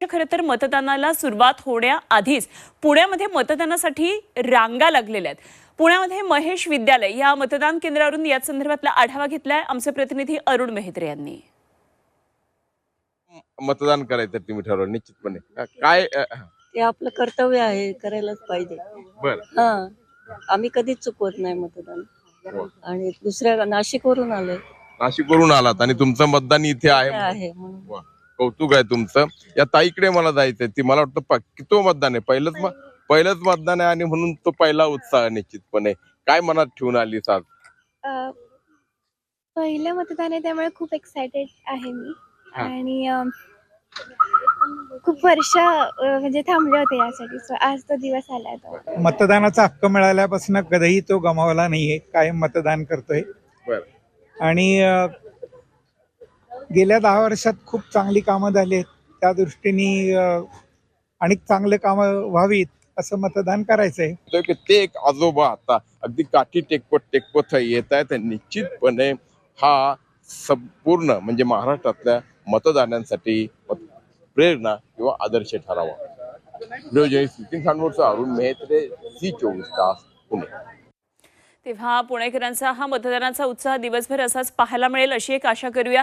खरं तर मतदानाला सुरुवात होण्याआधीच पुण्यामध्ये मतदानासाठी रांगा लागलेल्या आहेत. पुण्यामध्ये महेश विद्यालय या मतदान केंद्रावरून या संदर्भातला आढावा घेतलाय आमचे प्रतिनिधी अरुण मेहत्रे यांनी. मतदान करायचं तुम्ही ठरवलं निश्चितपणे. काय ते आपलं कर्तव्य आहे करायलाच पाहिजे. बर. हा. आम्ही कधीच चुकवत नाही मतदान. आणि दुसऱ्या नाशिकवरून आलोय. नाशिकवरून आलात आणि तुमचं मतदान इथे आहे आहे म्हणून. वा, कौतुक आहे तुमचं. या ताईकडे मला जायचंय. ती मला वाटतं प- किती मतदान आहे. पहिलंच पहिलंच मतदान आहे आणि म्हणून तो पहिला उत्साह निश्चितपणे. काय मनात ठेवून आली अ, पहिलं मतदान आहे त्यामुळे खूप एक्सायटेड आहे मी. आणि खूप वर्ष म्हणजे थांबले होते यासाठी. सो आज तो दिवस आला तो. मतदानाचा हक्क मिळाल्यापासून कधीही तो गमावला नाहीये. कायम मतदान करतोय. बर. आणि गेल्या दहा वर्षात खूप चांगली कामं झाली आहेत. त्या दृष्टीने अ, आणि चांगले कामं व्हावीत असं मतदान करायचंय. तो की ते एक आजोबा आता अगदी काठी टेकपत टेकपत येत आहेत. निश्चितपणे हा संपूर्ण म्हणजे महाराष्ट्रातल्या मतदारांसाठी मत- प्रेरणा किंवा आदर्श ठरावा. नितीन खानवरचं अरुण मेहत्रे सी चोवीस तास पुणे. तेव्हा पुणेकरांचा हा मतदानाचा उत्साह दिवसभर असाच पाहायला मिळेल अशी एक आशा करूया.